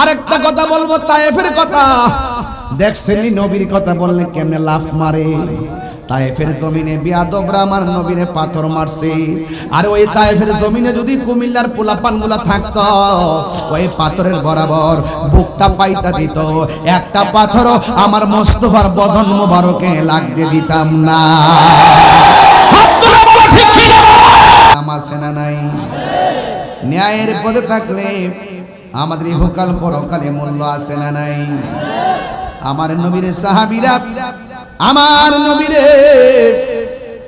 আরেকটা কথা বলব, তায়েফের কথা। দেখছেন নবীর কথা বললে কেমনে লাফ মারে? তায়েফের জমিনে বিয়াদবরা আমার নবীরে পাথর মারছে। আর ওই তায়েফের জমিনে যদি কুমিল্লার পোলাপানগুলা থাকতো, ওই পাথরের বরাবর বুকটা পাইতা দিত। একটা পাথর আমার মোস্তফার বদন মোবারকে লাগতে দিতাম না। হাত তুলে বলো ঠিক কি না? নাম আছে নাই? ন্যায়ের পদে থাকলে আমাদের ইহকাল পরকালে মূল্য আছে না নাই? আমার নবীরে সাহাবিরা, আমার নবীরে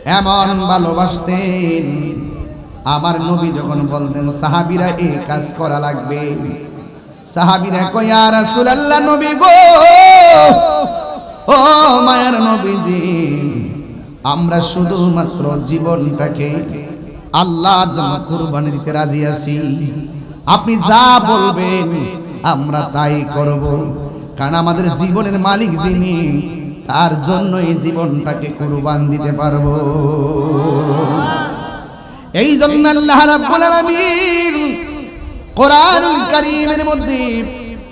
এমন ভালোবাসতেন। আমার নবী যখন বলতেন, সাহাবিরা, এই কাজ করা লাগবে। সাহাবিরা কয়া রাসূলুল্লাহ, নবী গো! ও মায়ের নবীজি, আমরা শুধুমাত্র জীবনটাকে আল্লাহর জন্য কুরবানি দিতে রাজি আছি। আপনি যা বলবেন, আমরা তাই করব। কারণ আমাদের জীবনের মালিক যিনি, তার জন্য এই জীবনটাকে কুরবান দিতে পারব। এই জন্য আল্লাহ রাব্বুল আলামিন কোরআনুল কারীমের মধ্যে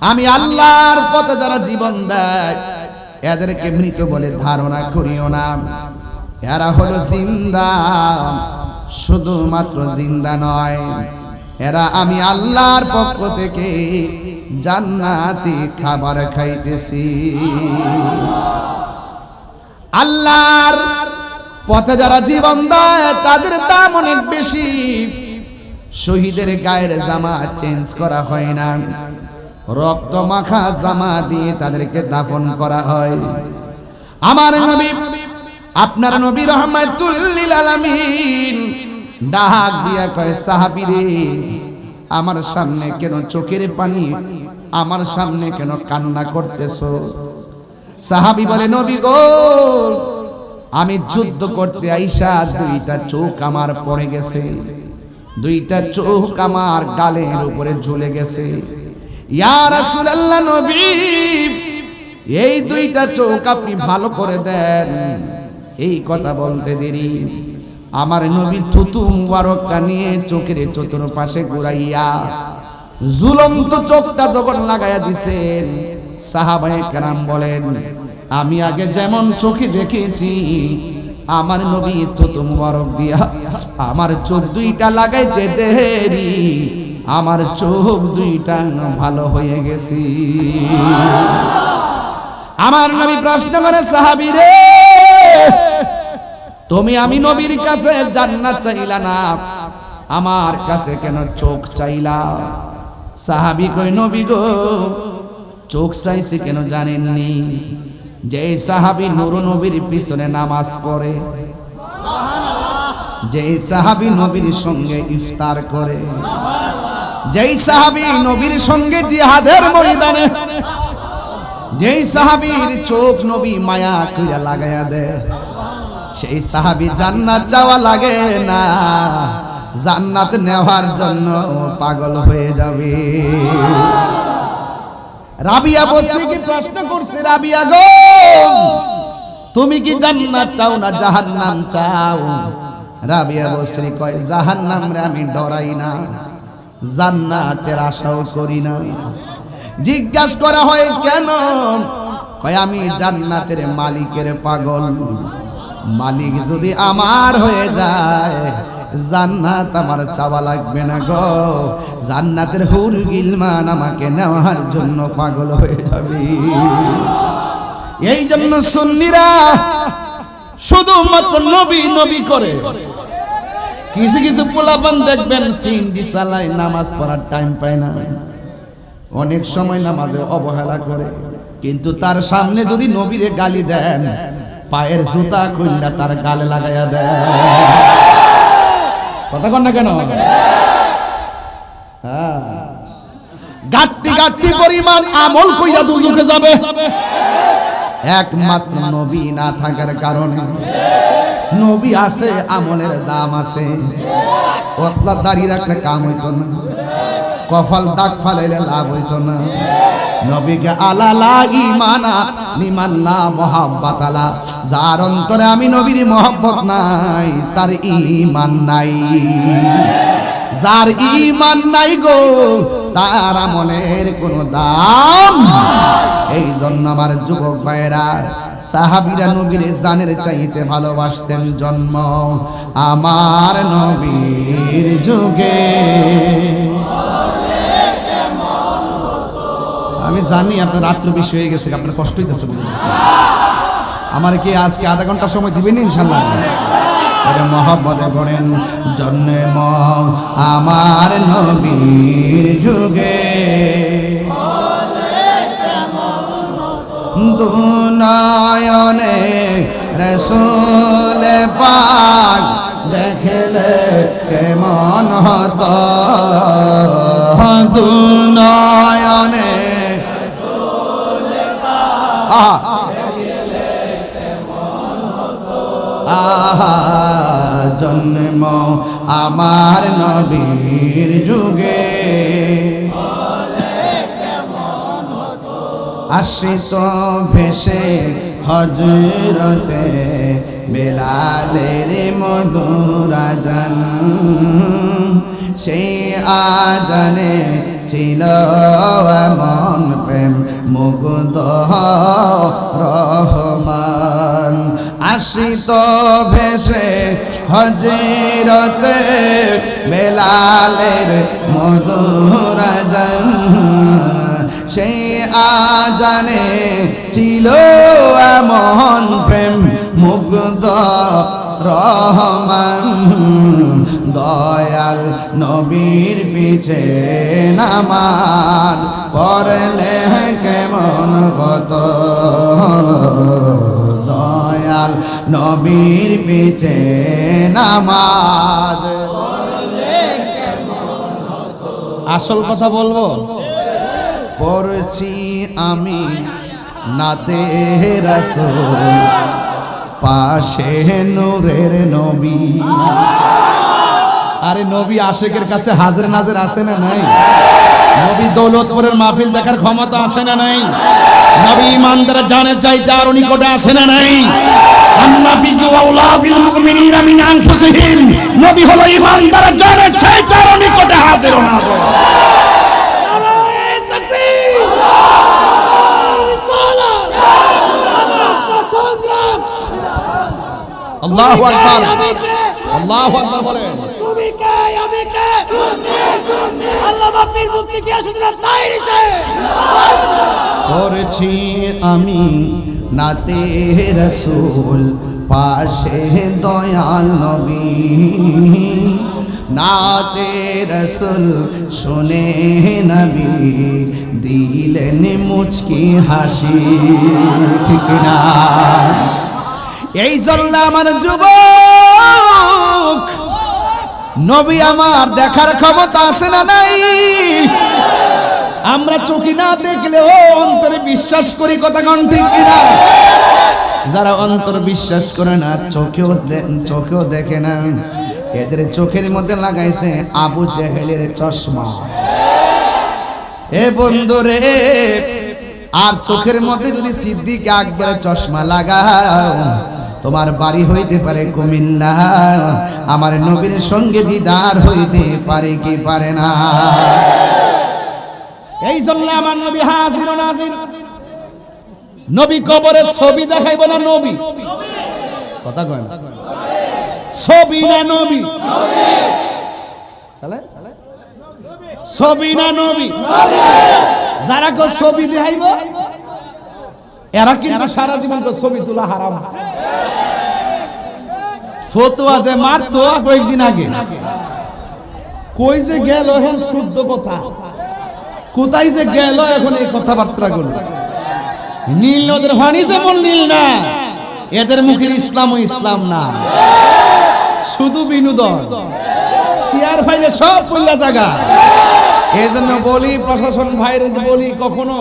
আমি আল্লাহর পথে যারা জীবন দেয়, এদেরকে মৃত বলে ধারণা করিও না। এরা হলো জিন্দা, শুধুমাত্র জিন্দা নয়। এরা আমি আল্লাহর পক্ষ থেকে জান্নাতি খাবার খাইতেছি। আল্লাহর পথে যারা জীবন দেয়, তাদের দাম অনেক বেশি। শহীদের গায়ের জামা চেঞ্জ করা হয় না। রক্ত মাখা জামা দিয়ে তাদেরকে দাফন করা হয়। আমার নবী, আপনার নবী রহমাতুল্লিল আলামিন ডাক দিয়া কয় সাহাবীরে আমার সামনে কেন চোখের পানি, আমার সামনে কেন কান্না করতেছো? সাহাবী বলে, নবী গো, আমি যুদ্ধ করতে আইসা দুইটা চোখ আমার পড়ে গেছে। দুইটা চোখ আমার গালের উপরে ঝুলে গেছে। নবী, এই দুইটা চোখ আপনি ভালো করে দেন। এই কথা বলতে দেরি। আমার নবী থুতু মুবারকটা নিয়ে চোখের চতুর পাশে ঘুরাইয়া ঝুলন্ত চোখটা যখন লাগাইয়া দিছেন সাহাবায়ে কেরাম বলেন, আমি আগে যেমন চোখে দেখেছি, আমার নবী থুতু মুবারক দিয়া আমার চোখ দুইটা লাগাইতে দেরি। আমার চোখ দুইটা ভালো হয়ে গেছি। আমার নবী প্রশ্ন করে, সাহাবি রে, তুমি আমি নবীর কাছে জান্নাত চাইলা না? আমার কাছে কেন চোখ চাইলা? সাহাবি কই নবী গো, চোখ চাইছে কেন জানেননি? যে সাহাবী নুর নবীর পিছনে নামাজ পড়ে, যে সাহাবী নবীর সঙ্গে ইফতার করে যেই সাহাবী নবীর সঙ্গে জিহাদের ময়দানে, যেই সাহাবীর চোখ নবী মায়া কইরা লাগায়া দে সেই সাহাবি জান্নাত যাওয়া লাগে না, জান্নাত নেওয়ার জন্য পাগল হয়ে যাবে। রাবিয়া বসে কি প্রশ্ন করছে, রাবিয়া গো? তুমি কি জান্নাত চাও না জাহান্নাম চাও? রাবিয়া বসরি কয়, জাহান্নাম রে আমি ডরাই না। জান্নাতের আশাও করি না। জিজ্ঞাস করা হয়, কেন? কয়, আমি জান্নাতের মালিকের পাগল। মালিক যদি আমার হয়ে যায়, জান্নাত আমার চাওয়া লাগবে না গো। জান্নাতের হুর গিলমান আমাকে নেওয়ার জন্য পাগল হয়ে যাবে। এই জন্য সুন্নিরা শুধুমাত্র নবী নবী করে। কিছু কিছু পোলাপান দেখবেন, সিন্দি চালায় নামাজ পড়ার টাইম পায় না। অনেক সময় নামাজে অবহেলা করে, কিন্তু তার সামনে যদি নবীরে গালি দেন, পায়ের জুতা খুললা তার গালে লাগাইয়া দেয় কথা কন না কেন? হ্যাঁ। গাট্টি গাট্টি পরিমাণ আমল কইরা দুজকে যাবে। একমাত্র নবী না থাকার কারণে নবী আছে, আমলের দাম আছে। পতলা দাঁড়িয়ে রাখলে কাম হইতো না। কফল দাগ ফালাইলে লাভ হইতো না। নবীকে আলালা ইমানা নিমান্না মোহাব্বত আলা যার অন্তরে আমি নবীর মোহাব্বত নাই, তার ইমান নাই। যার ইমান নাই গো, তার আমলের কোনো দাম এই জন্য আমার যুবক ভাইরা সাহাবিরা নবীর জানের চাইতে ভালোবাসতেন জন্ম আমার নবীর যুগে। আমি জানি আপনার রাত্র বেশি হয়ে গেছে, আপনার কষ্ট হইতেছে আমার কি আজকে আধা ঘণ্টা সময় দিবেন ইনশাল্লাহ মহব্বতে পড়েন, জন্ম আমার নবীর যুগে। দুনয়নে রসুল পাক দেখলে কেমন হত? আহা আহা জন্ম আমার নবীর যুগে। আশ্রিত ভেসে হজরতে বেলালের মধুরাজন সেই আজানে ছিল এমন প্রেম, মুগ্ধ রহমান। আশ্রিত ভেসে হজরতে বেলালের মধুরাজন সেই আজানে ছিল এমন প্রেম মুগ্ধ রহমান। দয়াল নবীর পিছে নামাজ পড়লে কেমন কত দয়াল নবীর পিছে নামাজ আসল কথা বলব? পড়ছি আমি নাতে রাসূল, পাশে নূরের নবী। আরে নবী আশেকের কাছে হাজর নাজর আছে না নাই? নবী দৌলতপুরের মাহফিল দেখার ক্ষমতা আছে না নাই? নবী ইমানদার জানে চাইতে আরও নিকটে আছে না নাই? নবী হলো ইমানদার জানে চাইতে আরও নিকটে হাজির ও নাজর আল্লাহু আকবার। আল্লাহু আকবার বলেন। তুমি কে আমি কে? আল্লাহ বাপির মুক্তি কে সুতরাং তাই করেছি আমি নাতে রসুল পাশে দয়াল নবী। নাতে রসুল শুনে নবী দিলেন মুচকি হাসি। ঠিক না? এই জন্য আমার যুবক। নবী আমার দেখার ক্ষমতা আছে না নাই? আমরা চোখে না দেখলেও অন্তরে বিশ্বাস করি, কথা কোন ঠিক কিনা? যারা অন্তর বিশ্বাস করে না, চোখেও চোখেও দেখে না। এদের চোখের মধ্যে লাগাইছে আবু জেহেলের চশমা। এ বন্ধু রে আর চোখের মধ্যে যদি সিদ্দিক আকবরের চশমা লাগাও তোমার বাড়ি হইতে পারে কুমিল্লা, আমার নবীর সঙ্গে দিদার হইতে পারে কি পারে না? এই জন্য আমার নবী হাজির নাজির। নবী কবরে ছবি দেখাইব না নবী? কথা কয় না। ছবি না নবী? ছবি না নবী? যারা কো ছবি দেখাইব? এরা কিন্তু সারা জীবন তো ছবি তোলা হারাম। ফতোয়া যে মারতো কয়েকদিন আগে। কই যে গেল শুদ্ধ কথা। কোথায় যে গেল এখন এই কথাবার্তা গুলো নীল নদের পানি যেমন নীল না, এদের মুখের ইসলাম ও ইসলাম না। শুধু বিনোদন। চেয়ার ফাইলে সব পইলা জায়গা এই জন্য বলি প্রশাসন ভাইরে বলি কখনো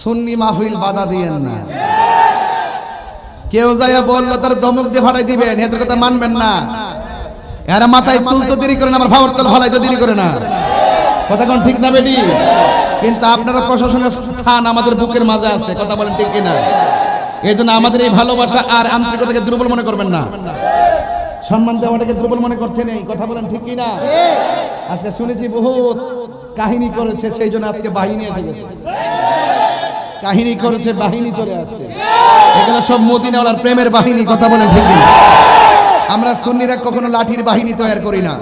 সুন্নি মাহফিল বাধা দিয়েন না। কেউ যাইয়া বলল, তার দমক দিয়ে ফাটাই দিবেন। এদের কথা মানবেন না। এরা মাথায় তুলতো দেরি করে না, আমার ফাওয়ার তল ফালাই তো দেরি করে না। কথা কোন ঠিক না বেটি? কিন্তু আপনারা প্রশাসনের স্থান আমাদের বুকের মাঝে আছে, কথা বলেন ঠিক কিনা? এই জন্য আমাদের এই ভালোবাসা আর আন্তরিকতাকে দুর্বল মনে করবেন না। সম্মান দেওয়াটাকে দুর্বল মনে করতে নেই, কথা বলেন ঠিক কিনা? আজকে শুনেছি বহুত কাহিনী করেছে, সেই জন্য আজকে বাহিনী এসে গেছে। কাহিনী করেছে বাহিনী চলে আসছে। এগুলো সব মদিনাওয়ালার প্রেমের বাহিনী কথা বলে ঠিক আমরা সুন্নিরা কখনো লাঠির বাহিনী তৈরি করি না।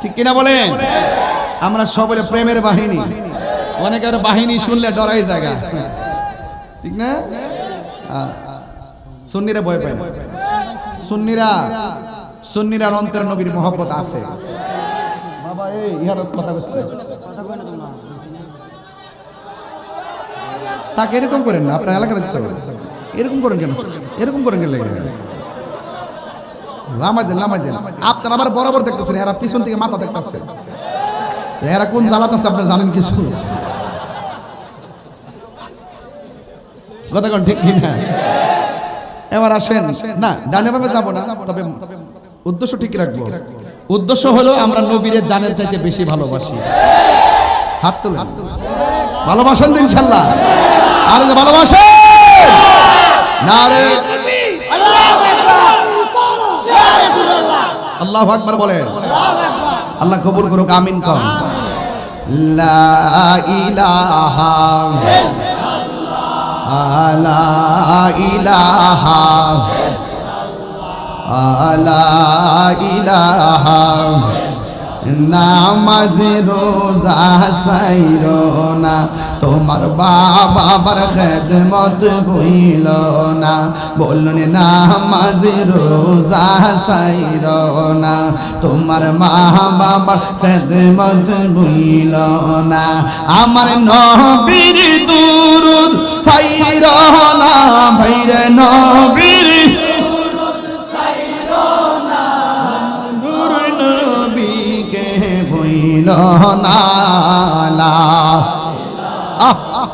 ঠিক কিনা বলেন? আমরা সবাই প্রেমের বাহিনী। অনেকের বাহিনী শুনলে ডরাই জায়গা। ঠিক না? সুন্নিরা ভয় পায় না। সুন্নিরা সুন্নিরা অন্তর নবীর মহব্বত আছে। বাবা এই ইহার কথা বুঝতে তাকে এরকম করেন না, আপনার এলাকার দিতে হবে এরকম করেন কেন? এরকম করেন কেন লেগে? লামাই দেন লামাই দেন। আপনার আবার বরাবর দেখতেছেন, এরা পিছন থেকে মাথা দেখতেছে। এরা কোন জ্বালাত আছে আপনারা জানেন কিছু? কথা কোন ঠিক কিনা? এবার আসেন। না, ডানে ভাবে যাব না, তবে উদ্দেশ্য ঠিক রাখব। উদ্দেশ্য হলো আমরা নবীরের জানের চাইতে বেশি ভালোবাসি। হাত তুলে ভালোবাসেন তো ইনশাল্লাহ। আর যে ভালোবাসেন। না রে আল্লাহ আকবার বলেন। আল্লাহ কবুল করুক, আমিন কম লা ইলাহা লা ইলাহা লা ইলাহা নামাজ রোজা সাইর না, তোমার বাবার খেদমত হইল না। বলুন নামাজ রোজা সাইর না, তোমার মা বাবার খেদমত হইল না। আমার নবীর দুরুদ সাইর না, ভাইরে নবীর হইল না লা আহ, আহ।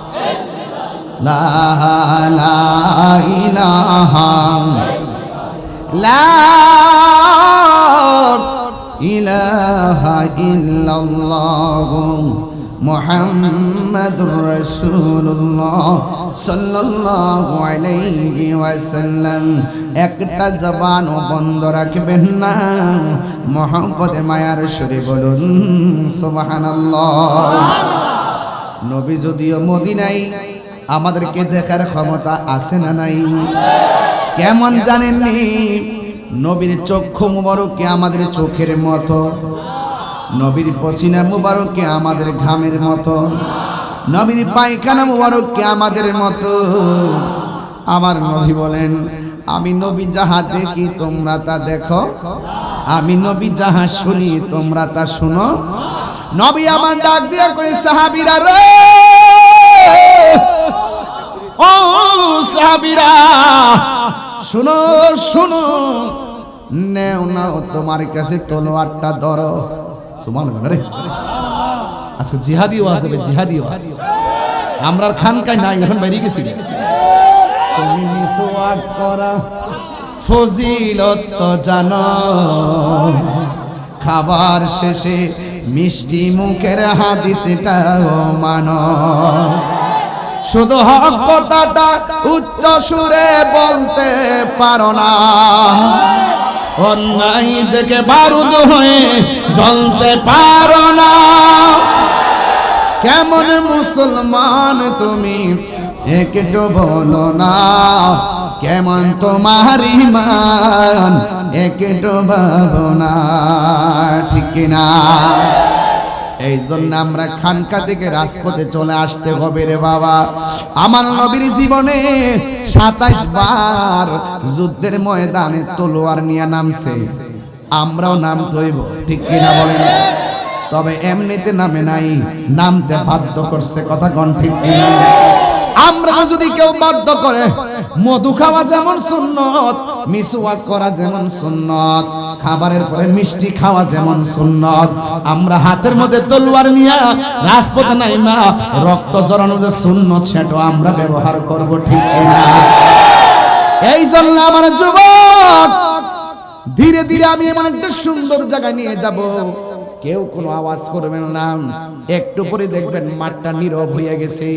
লা লা ইলাহা। লা ইলাহা ইল্লাল্লাহ। মুহাম্মাদুর রাসূলুল্লাহ সাল্লাল্লাহু আলাইহি ওয়াসাল্লাম। একটা জবানও বন্ধ রাখবেন না। মহব্বতে, মায়ার সুরে বলুন, সুবহানাল্লাহ। নবী যদিও মদিনাই আমাদেরকে দেখার ক্ষমতা আছে না নাই? কেমন জানেননি? নবীর চক্ষু মুবারককে আমাদের চোখের মতো? নবীর পসিনা মুবারককে আমাদের ঘামের মতো। নবীর পায়খানা মুবারককে আমাদের মতো। আমার নবী বলেন, আমি নবী যাহা দেখি তোমরা তা দেখো। আমি নবী যাহা শুনি তোমরা তা শুনো। নবী আমার ডাক দিয়া কই সাহাবীরা রে! ও সাহাবীরা, শুনো শুনো। নেও নাও তোমার কাছে তলোয়ারটা ধরো। সুমান রে আজকে জিহাদি নাই, এখন বাইরে গেছি। ফজিলত জানো। খাবার শেষে মিষ্টি মুখের হাদিসটাও মানো। শুধু হক কথাটা উচ্চ সুরে বলতে পারো না। অন্যায় দেখে বারুদ হয়ে জ্বলতে পারো না। কেমন মুসলমান তুমি, একটু বলো না। কেমন তোমার ইমান একটু বলো না। ঠিক না এই জন্য আমরা খানকা থেকে রাজপথে চলে আসতে হবে রে বাবা। আমার নবীর জীবনে সাতাইশ বার যুদ্ধের ময়দানে তলোয়ার নিয়ে নামছে। আমরাও নামতে হইব, ঠিক কিনা বলেন? তবে এমনিতে নামে নাই, নামতে বাধ্য করছে, কথা কন ঠিক কিনা? আমরা যদি কেউ বাধ্য করে, মধু খাওয়া যেমন সুন্নত, মিসওয়াক করা যেমন সুন্নত খাবারের পরে মিষ্টি খাওয়া যেমন সুন্নত। আমরা হাতের মধ্যে তলোয়ার নিয়ে রাজপথে নাই মা, রক্ত জড়ানো যে সুন্নত সেটা আমরা ব্যবহার করব ঠিক না এই জন্য আমার যুবক, ধীরে ধীরে আমি এমন একটা সুন্দর জায়গায় নিয়ে যাব। কেউ কোনো আওয়াজ করবেন না। একটু পরে দেখবেন মাঠটা নীরব হয়ে গেছে।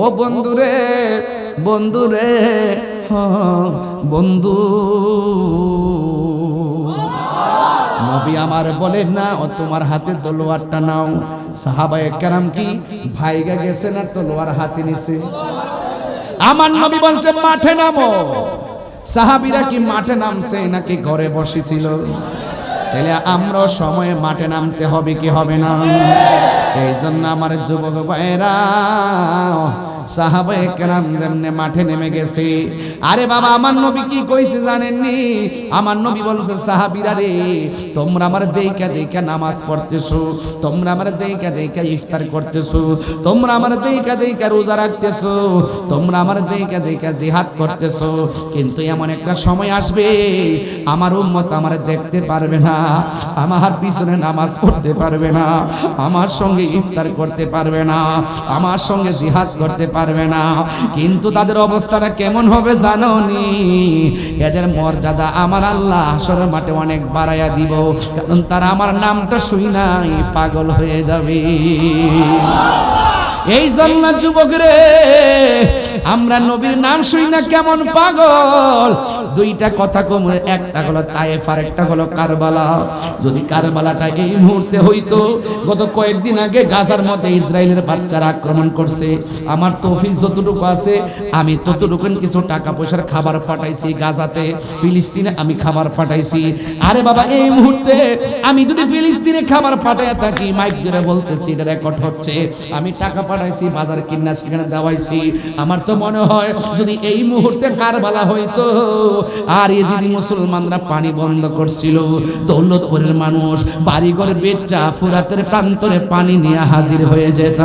ও বন্ধুরে বন্ধুরে বন্ধু। নবী আমার বলেন না, ও তোমার হাতে তলোয়ারটা নাও। সাহাবায়ে কেরাম কি, ভাইগা গেছে না তলোয়ার হাতে নিছে? আমার নবী বলছে, মাঠে নামো। সাহাবিরা কি মাঠে নামছে নাকি ঘরে বসেছিল? তাহলে আমরা সময়ে মাঠে নামতে হবে কি হবে না? এই জন্য আমার যুবক ভাইরা সাহাবায়ে কেরাম যেমনে মাঠে নেমে গেছে। আরে বাবা, আমার নবী কি কইছে জানেননি? আমার নবী বলছে, সাহাবীরা রে, তোমরা আমার দেইকা দেইকা নামাজ পড়তেছো, তোমরা আমার দেইকা দেইকা ইফতার করতেছো, তোমরা আমার দেইকা দেইকা রোজা রাখতেছো, তোমরা আমার দেইকা দেইকা জিহাদ করতেছো। কিন্তু এমন একটা সময় আসবে, আমার উম্মত আমার দেখতে পারবে না, আমার পিছনে নামাজ পড়তে পারবে না, আমার সঙ্গে ইফতার করতে পারবে না, আমার সঙ্গে জিহাদ করতে পারবে না। কিন্তু তাদের অবস্থাটা কেমন হবে জানো নি? এদের মর্যাদা আমার আল্লাহ আসর মাঠে অনেক বাড়াইয়া দিব। কারণ তারা আমার নামটা শুই নাই, পাগল হয়ে যাবে। এই জন্য যুবক রে আমরা নবীর নাম শুই না কেমন পাগল? দুইটা কথা কম একটা হলো তায়েফ আর একটা হলো কারবালা। যদি কারবালাটা এই মুহূর্তে হইতো, গত কয়েকদিন আগে গাজার মধ্যে ইসরায়েলের বাচ্চারা আক্রমণ করছে। আমার তৌফিক যতটুকু আছে, আমি ততটুকু কিছু টাকা পয়সার খাবার পাঠাইছি গাজাতে। ফিলিস্তিনে আমি খাবার পাঠাইছি। আরে বাবা, এই মুহূর্তে আমি যদি ফিলিস্তিনে খাবার পাঠাইয়া থাকি, মাইক ধরে বলতেছি, এটা রেকর্ড হচ্ছে। আমি টাকা পাঠাইছি, বাজার কিনা সেখানে দেওয়াইছি। আমার তো মনে হয় যদি এই মুহূর্তে কারবালা হইতো, আর এই যদি মুসলমানরা পানি বন্ধ করছিল, দৌলতপুরের মানুষ বাড়িঘর বেচা ফুরাতের প্রান্তরে পানি নিয়ে হাজির হয়ে যেত।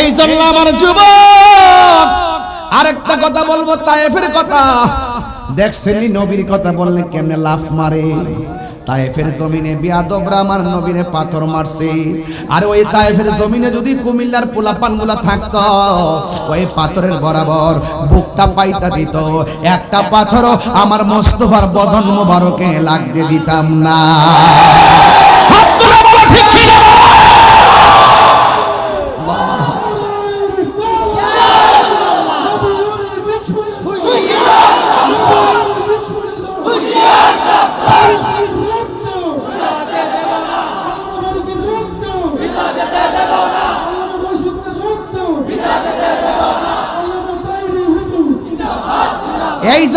এই জন্য আমার যুবক, আরেকটা কথা বলব, তায়েফের কথা। দেখছেন নবীর কথা বললে কেমনে লাফ মারে? তায়েফের জমিনে বিয়াদবরা আমার নবীরে পাথর মারছে। আর ওই তায়েফের জমিনে যদি কুমিল্লার পোলাপানগুলা থাকতো, ওই পাথরের বরাবর বুকটা পাইতা দিত। একটা পাথরও আমার মোস্তফার বদন মোবারকে লাগতে দিতাম না।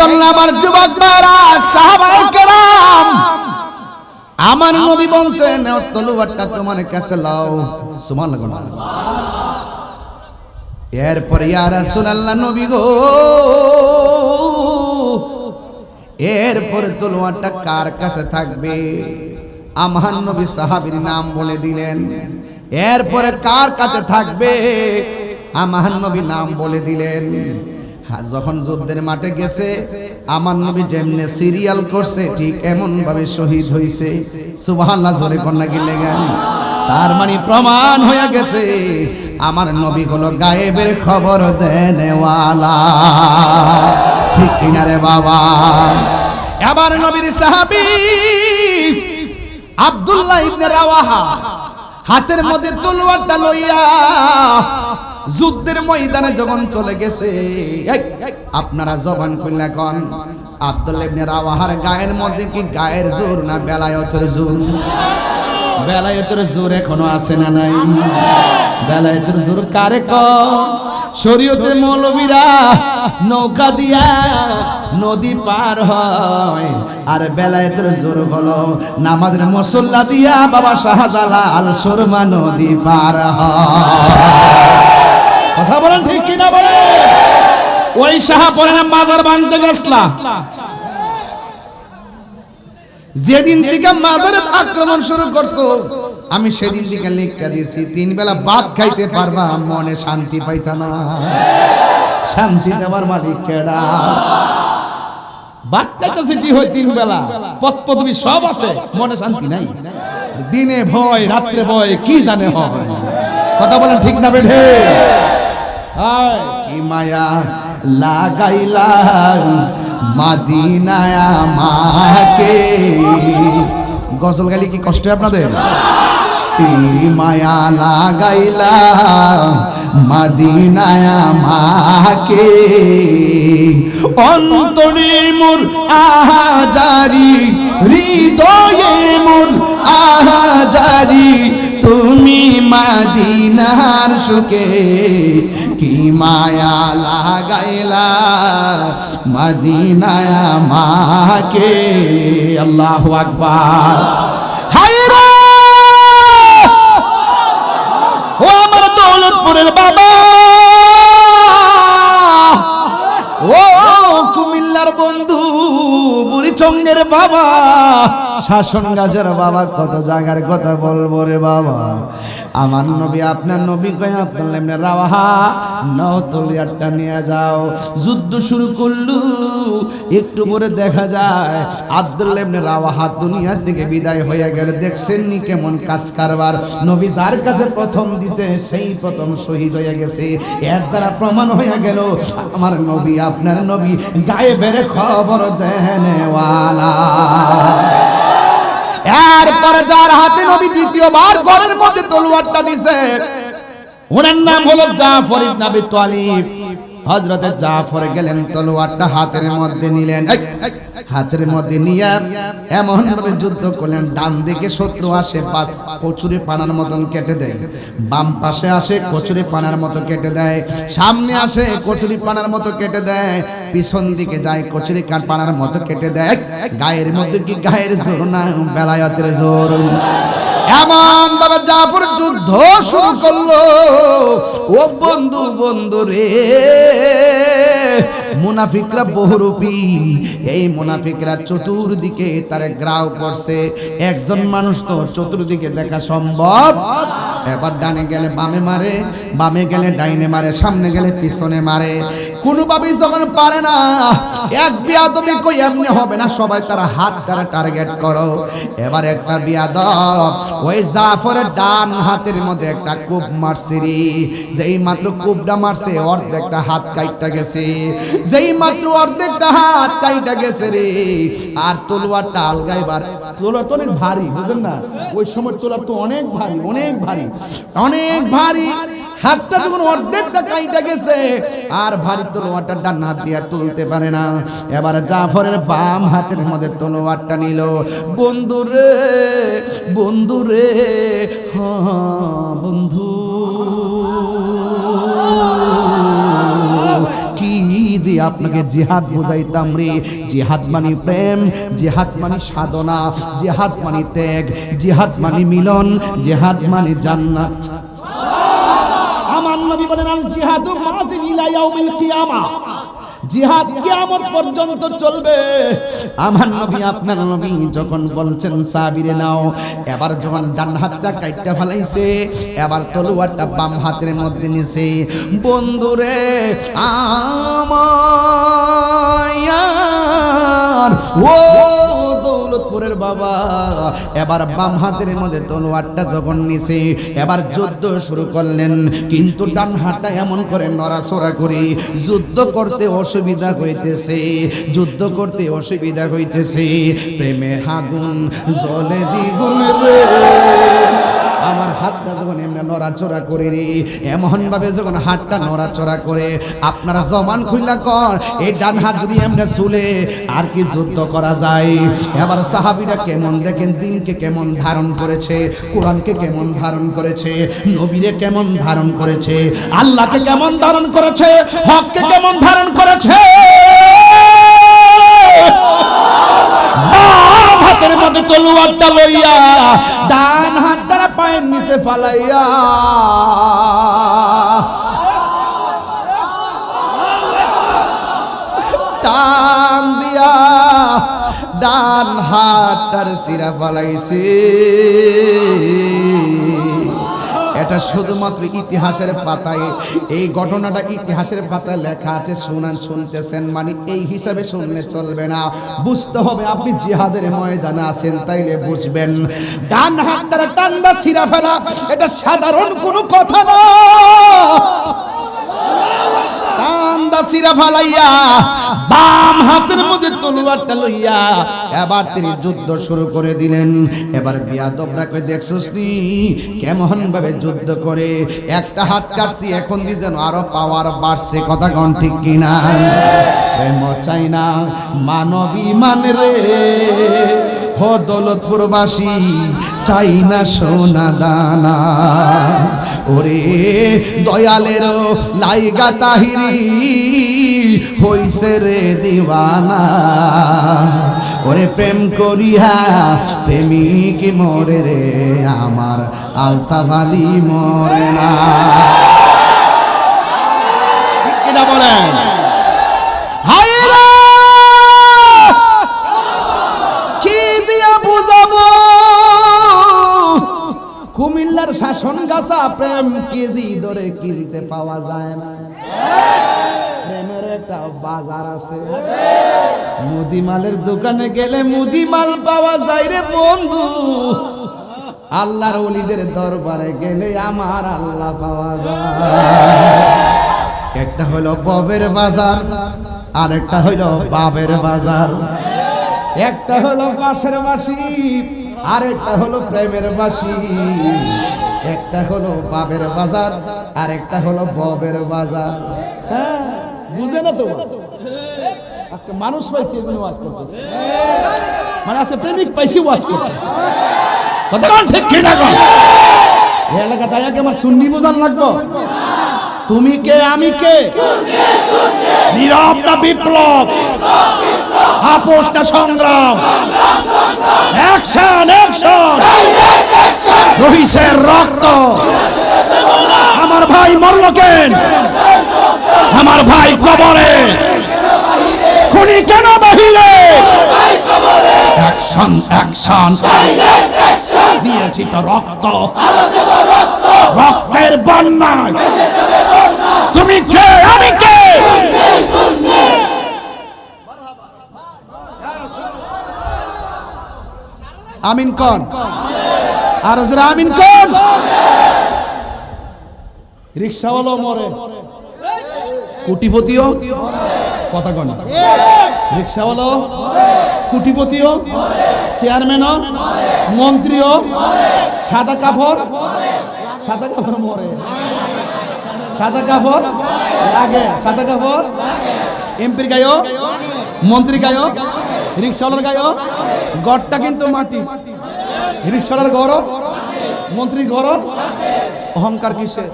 জন্য আমার যুবক ভাইরা আমার নবী বলছেন "ও তলোয়ারটা তোমার কাছে লাও। সুমান লাগো না এরপর ইয়া রাসূলুল্লাহ নবী গো, এরপর তলোয়ারটা কার কাছে থাকবে? আমার নবী সাহাবীর নাম বলে দিলেন। এরপরে কার কাছে থাকবে? আমার নবী নাম বলে দিলেন। যখন যুদ্ধের মাঠে গেছে, আমার নবী যেমনে সিরিয়াল করছে, ঠিক এমন ভাবে শহীদ হইছে। সুবহানাল্লাহ, জোরে কন্যা গিলে গেল তার মানে প্রমাণ হয়ে গেছে, আমার নবী হলো গায়েবের খবর দেনেওয়ালা। ঠিক কিনা রে বাবা? এবার নবীর সাহাবী আব্দুল্লাহ ইবনে রাওয়াহা হাতের মধ্যে তলোয়ারটা লইয়া যুদ্ধের ময়দানে যখন চলে গেছে আপনারা জবান খুললে কন আব্দুল্লাহ ইবনে গায়ের মধ্যে কি গায়ের জোর না বেলায়তের জোর? বেলায়েতের জোর এখনও আছে না নাই? বেলায়েতের জোর কারে ক? শরীয়তের মৌলবীরা নৌকা দিয়া নদী পার হয়, আর বেলায়েতের জোর হলো নামাজের মুসল্লা দিয়া বাবা শাহজালাল সুরমা নদী পার হয়। কথা বলেন ঠিক কিনা বলে? ওই সাহা পরে না মাজার বাঁধতে গেছলা? যেদিন থেকে মাজারে আক্রমণ শুরু করছ, আমি সেদিন থেকে লিখতে দিয়েছি, তিন বেলা ভাত খাইতে পারবা, মনে শান্তি পাইতা না। শান্তি দেওয়ার মালিক কেডা? বাচ্চাটা সেটি হয় তিন বেলা, পথ পদবি সব আছে, মনে শান্তি নাই। দিনে ভয়, রাত্রে ভয়, কি জানে হয় কথা বলেন ঠিক না বেঠে? কি মায়া লাগাইলা মাদিনায় আমাকে। গজল গালি কি কষ্ট আপনাদের? মায়া লাগাইলা মাদিনায় আমাকে। অন্তরে মোর আহাজারি, হৃদয়ে মোর আহাজারি তুমি মাদিনার সুখে কি মায়া লাগাইলা? মদিনায় মাকে আল্লাহু আকবার। ও আমার দৌলতপুরের বাবা। ও কুমিল্লার বন্ধু বুড়িচঙ্গের বাবা। শাসন গাছের বাবা, কত জায়গার কথা বলব রে বাবা? আমার নবী, আপনার নবী কয়ে, আপনার রাওয়াহা নিয়ে যাও। যুদ্ধ শুরু করলু, একটু পরে দেখা যায়, আব্দুল এমনি রাওয়াহা দুনিয়ার থেকে বিদায় হয়ে গেল। দেখছেন নি কেমন কাজ কারবার? নবী যার কাছে প্রথম দিছে, সেই প্রথম শহীদ হয়ে গেছে। এর দ্বারা প্রমাণ হয়ে গেল, আমার নবী, আপনার নবী গায়ে বেড়ে খবর দেন ওয়ালা। এরপরে যার হাতে নবী দ্বিতীয়বার ঘরের মধ্যে তলোয়ারটা দিছে, ওনার নাম হলো জাফর ইবনে আবি তালিব। হযরতে জাফর গেলেন, তলোয়ারটা হাতের মধ্যে নিলেন। হাতের মধ্যে নিয়ে এমন ভাবে যুদ্ধ করলেন, ডান দিকে শত্রু আসে পাশ কচুরি পানার মতন কেটে দেয়। বাম পাশে আসে, কচুরি পানার মতো কেটে দেয়। সামনে আসে, কচুরি পানার মতো কেটে দেয়। পিছন দিকে যায়, কচুরি কান পানার মতো কেটে দেয়। গায়ের মধ্যে কি গায়ের জোর না, বেলায়তের জোর? এমন ভাবে জাফর যুদ্ধ শুরু করল। ও বন্ধু বন্ধু রে। মুনাফিকরা বহুরূপী। এই মুনাফিকরা চতুর্দিকে তার গ্রাও করছে। একজন মানুষ তো চতুর্দিকে দেখা সম্ভব। এবার ডানে গেলে বামে মারে, বামে গেলে ডাইনে মারে, সামনে গেলে পিছনে মারে। কোনোভাবেই যখন পারে না, এক বিয়াদবি কই এমনি হবে না, সবাই তারা হাত তারা টার্গেট করো। এবার একটা বিয়াদব, ওই জাফরের ডান হাতের মধ্যে একটা কূপ মারছে রে। যেই মাত্র কূপটা মারছে, অর্ধেকটা হাত কাইটটা গেছে। যেই মাত্র অর্ধেকটা হাত কাইটা গেছে রে। আর তলোয়ারটা আলগাইবার তলোয়ার তো অনেক ভারী, বুঝেন না? ওই সময় তলোয়ার তো অনেক ভারী অনেক ভারী অনেক ভারী। হাতটা যখন অর্ধেকটা কাইটা গেছে, আর ভারী তলোয়ারটা ডান হাত দিয়ে তুলতে পারে না। এবার জাফরের বাম হাতের মধ্যে তলোয়ারটা নিল। বন্ধু রে বন্ধু রে হ্যাঁ বন্ধু। আপনাকে জিহাদ বুঝাইতাম রে? জিহাদ মানে প্রেম, জিহাদ মানে সাধনা, জিহাদ মানে ত্যাগ, জিহাদ মানে মিলন, জিহাদ মানে জান্নাত। বলেন, আল জিহাদু মাযিন ইলা ইয়াউমিল কিয়ামা। জিহাদ কিয়ামত পর্যন্ত চলবে। আমার নবী, আপনার নবী যখন বলছেন, সাবিরে নাও। এবার যখন ডান হাতটা কাইটটা ফেলাইছে, এবার তলোয়ারটা বাম হাতের মধ্যে নিছে। বন্ধুরে আমার ও দৌলতপুরের বাবা। এবার বাম হাতের মধ্যে তলোয়ারটা যখন নিছে, এবার যুদ্ধ শুরু করলেন। কিন্তু ডান হাতটা এমন করে নড়াচড়া করে যুদ্ধ করতে অসুবিধা হইতেছে, যুদ্ধ করতে অসুবিধা হইতেছে। প্রেমে হাগুন জলে দ্বিগুণ রে। আমার হাতটা যখন এমনি নড়াচড়া করে রে এমন ভাবে যখন হাতটা নড়াচড়া করে, আপনারা জমান খুইলা কর, এই ডান হাত যদি এমনি চুলে, আর কি যুদ্ধ করা যায়? এবার সাহাবিরা কেমন দেখেন, দিনকে কেমন ধারণ করেছে, কোরআনকে কেমন ধারণ করেছে, নবীরে কেমন ধারণ করেছে, আল্লাহকে কেমন ধারণ করেছে, হককে কেমন ধারণ করেছে? হাতের মধ্যে তলোয়ারটা লইয়া, ডান হাত পায়ের নিচে ফালাইয়া। টান দিয়া ডান হাতটার সিরা ফালাইছে। এটা শুধুমাত্র ইতিহাসের পাতায়। এই ঘটনাটা ইতিহাসের পাতায় লেখা আছে, শুনান, শুনতেছেন মানে এই হিসাবে শুনলে চলবে না। বুঝতে হবে আপনি জিহাদের ময়দানে আছেন, তাইলে বুঝবেন। ডান হাত দ্বারা টান্দা ছিঁড়া ফেলা, এটা সাধারণ কোনো কথা না। ছিঁড়া ফেলাইয়া, বাম হাতের মধ্যে তলোয়ারটা লইয়া এবার তিনি যুদ্ধ শুরু করে দিলেন। এবার বিয়াদবরা কই দেখছস নি কেমন ভাবে যুদ্ধ করে? একটা হাত কাটছি, এখন দি যেন আরও পাওয়ার বাড়ছে। কথা কোন ঠিক কিনা? প্রেম চাই না, মানবী মান রে হো দৌলতপুরবাসী চাই না সোনা দানা। ওরে দয়ালের লাইগা তাহিরি হইছে রে দিওয়ানা। ওরে প্রেম করিয়া প্রেমিক মরে রে, আমার আলতাভালি মরে না। বলেন? কুমিল্লার শাসন গাছা প্রেম কেজি ধরে কিনতে পাওয়া যায় না। প্রেমের একটা বাজার আছে। মুদিমালের দোকানে গেলে মুদিমাল পাওয়া যায় রে বন্ধু। আল্লাহর ওলিদের দরবারে গেলে আমার আল্লাহ পাওয়া যায়। একটা হলো ববের বাজার আর একটা হইল বাবের বাজার। একটা হলো বাঁশের বাসি আর একটা হলো প্রেমের বাসি, একটা হলো বাবের বাজার, আর একটা হলো ববের বাজার। হ্যাঁ বুঝে না তো? আজকে মানুষ পাইছি এই জন্য মানে আছে প্রেমিক পাইছি ওয়াজ করতেছে। আমার সুন্নি বোঝান তুমি কে, আমি কে? নীরব না বিপ্লব। আপোষ না সংগ্রাম। অ্যাকশন অ্যাকশন রহিসের রক্ত। আমার ভাই মরল কেন আমার ভাই কবরে। খুনি কেন বাহিরে? অ্যাকশন অ্যাকশন দিয়েছি তো রক্ত। রক্তের বন্যায়। তুমি কে? আমি কে? আমিন কোন। আর যারা আমিন কোন? রিক্সাওয়ালাও মরে। কোটিপতিও? কথা কন রিক্সাওয়ালাও? কোটিপতিও, চেয়ারম্যানও, মন্ত্রীও, সাদা কাপড় সাদা কাপড় মরে। সাদা কাপড় লাগে, সাদা কাপড়। এমপির গায়ও মন্ত্রী গায়ও রিক্সাওয়ালার গায়ও গড়টা কিন্তু মাটি। রিক্সাওয়ালার গড় মন্ত্রী গড়, অহংকার কিসের?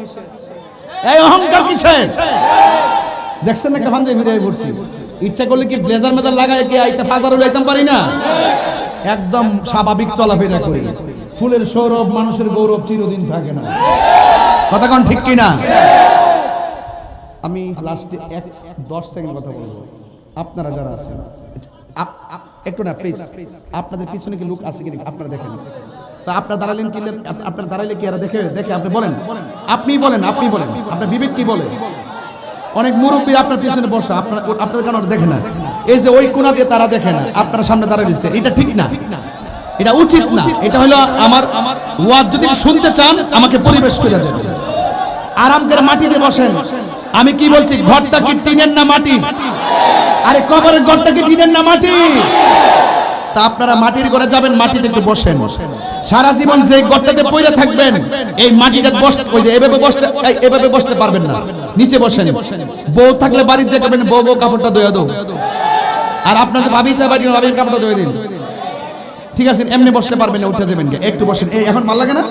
এই অহংকার কিসের? দেখছেন না কেমন ফিরে পড়ছি? ইচ্ছা করলে কি ব্লেজার মেজার লাগায় কি আইতে ফাজার আইতাম পারি না? একদম স্বাভাবিক চলাফেরা করি। ফুলের সৌরভ, মানুষের গৌরব চিরদিন থাকে না। কথা কোন ঠিক কিনা? আমি লাস্টে এক, দশ সেকেন্ড কথা বলব। আপনারা যারা আছেন একটু না প্লিজ আপনাদের পিছনে কি লোক আছে কিনা? আপনারা দেখেন। তা আপনার দাঁড়ালেন কি আপ- আপনার দাঁড়াইলে কি এরা দেখে দেখে? আপনি বলেন। আপনি বলেন আপনি বলেন। আপনার বিবেক কি বলে? অনেক মুরব্বী আপনার পিছনে বসা, আপনার আপনাদের কেন ওরা দেখে না। এই যে ওই কোনা দিয়ে তারা দেখে না, আপনার সামনে দাঁড়িয়ে দিচ্ছে এটা ঠিক না। এটা উচিত না। এটা হলো আমার আমার ওয়াজ, যদি শুনতে চান, আমাকে পরিবেশ করে দেন আরাম করে মাটিতে বসেন। আমি কি বলছি, ঘরটা কি টিনের না মাটি আরে কবরের ঘরটা কি টিনের না মাটি তা আপনারা মাটির ঘরে যাবেন, মাটিতে একটু বসেন। সারা জীবন যে গর্তাতে পড়ে থাকবেন, এই মাটিটা বসতে ওই যে এভাবে বসতে এভাবে বসতে পারবেন না। নিচে বসেন। বউ থাকলে বাড়ির যে করবেন বউ বউ কাপড়টা ধুয়ে দাও। আর আপনাদের ভাবিতে বাড়ি ভাবির কাপড়টা ধুয়ে দিন। ঠিক আছে, এমনি বসতে পারবেন না, উঠে যাবেন একটু বসেন। এই এখন ভালো লাগে না?